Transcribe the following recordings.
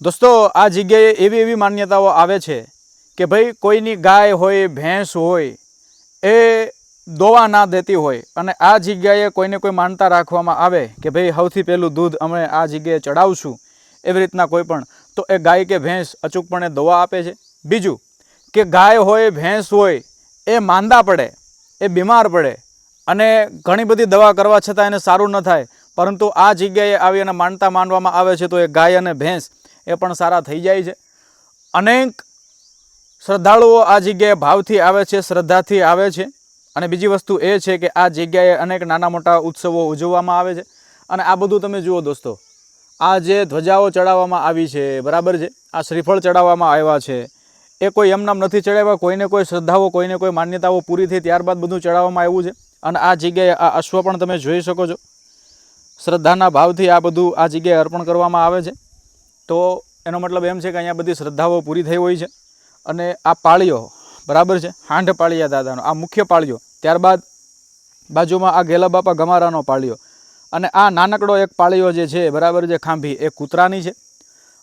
દોસ્તો, આ જગ્યાએ એવી એવી માન્યતાઓ આવે છે કે ભાઈ કોઈની ગાય હોય, ભેંસ હોય, એ દોવા ના દેતી હોય અને આ જગ્યાએ કોઈને કોઈ માનતા રાખવામાં આવે કે ભાઈ સૌથી પહેલું દૂધ અમે આ જગ્યાએ ચડાવશું એવી રીતના કોઈ પણ, તો એ ગાય કે ભેંસ અચૂકપણે દવા આપે છે. બીજું, કે ગાય હોય, ભેંસ હોય, એ માંદા પડે, એ બીમાર પડે અને ઘણી બધી દવા કરવા છતાં એને સારું ન થાય, પરંતુ આ જગ્યાએ આવી અને માનતા માનવામાં આવે છે તો એ ગાય અને ભેંસ એ પણ સારા થઈ જાય છે. અનેક શ્રદ્ધાળુઓ આ જગ્યાએ ભાવથી આવે છે, શ્રદ્ધાથી આવે છે. અને બીજી વસ્તુ એ છે કે આ જગ્યાએ અનેક નાના મોટા ઉત્સવો ઉજવવામાં આવે છે. અને આ બધું તમે જુઓ દોસ્તો, આ જે ધ્વજાઓ ચડાવવામાં આવી છે, બરાબર છે? આ શ્રીફળ ચડાવવામાં આવ્યા છે. એ કોઈ એમનામ નથી ચડાવ્યા, કોઈને કોઈ શ્રદ્ધાઓ, કોઈને કોઈ માન્યતાઓ પૂરી થઈ ત્યારબાદ બધું ચડાવવામાં આવ્યું છે. અને આ જગ્યાએ આ અશ્વ પણ તમે જોઈ શકો છો. શ્રદ્ધાના ભાવથી આ બધું આ જગ્યાએ અર્પણ કરવામાં આવે છે. તો એનો મતલબ એમ છે કે અહીંયા બધી શ્રદ્ધાઓ પૂરી થઈ હોય છે. અને આ પાળીઓ, બરાબર છે? હાંઢ પાળિયા દાદાનો, આ મુખ્ય પાળિયો ત્યારબાદ બાજુમાં આ ગેલા બાપા ગમારાનો પાળિયો અને આ નાનકડો એક પાળિયો જે છે, બરાબર જે ખાંભી, એ કૂતરાની છે.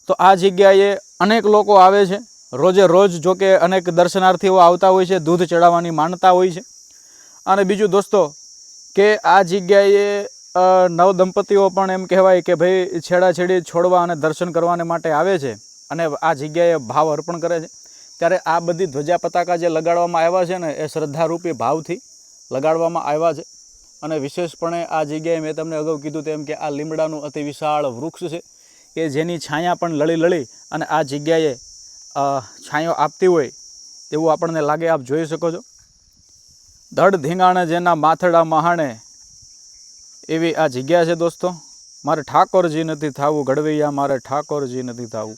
તો આ જગ્યાએ અનેક લોકો આવે છે. રોજે રોજ જો કે અનેક દર્શનાર્થીઓ આવતા હોય છે, દૂધ ચડાવવાની માનતા હોય છે. અને બીજું દોસ્તો, કે આ જગ્યાએ નવ દંપતીઓ પણ એમ કહેવાય કે ભાઈ છેડાછેડી છોડવા અને દર્શન કરવાને માટે આવે છે અને આ જગ્યાએ ભાવ અર્પણ કરે છે. ત્યારે આ બધી ધ્વજા પતાકા જે લગાડવામાં આવ્યા છે ને, એ શ્રદ્ધારૂપી ભાવથી લગાડવામાં આવ્યા છે. અને વિશેષપણે આ જગ્યાએ મેં તમને અગાઉ કીધું તેમ કે આ લીમડાનું અતિ વિશાળ વૃક્ષ છે, કે જેની છાયા પણ લળી લળી અને આ જગ્યાએ છાંયો આપતી હોય તેવું આપણને લાગે, આપ જોઈ શકો છો. ધડ ધીંગાણે જેના માથડા મહાણે એવી આ જગ્યા છે દોસ્તો? મારે ઠાકોરજી નથી થવું ઘડવૈયા મારે ઠાકોરજી નથી થવું.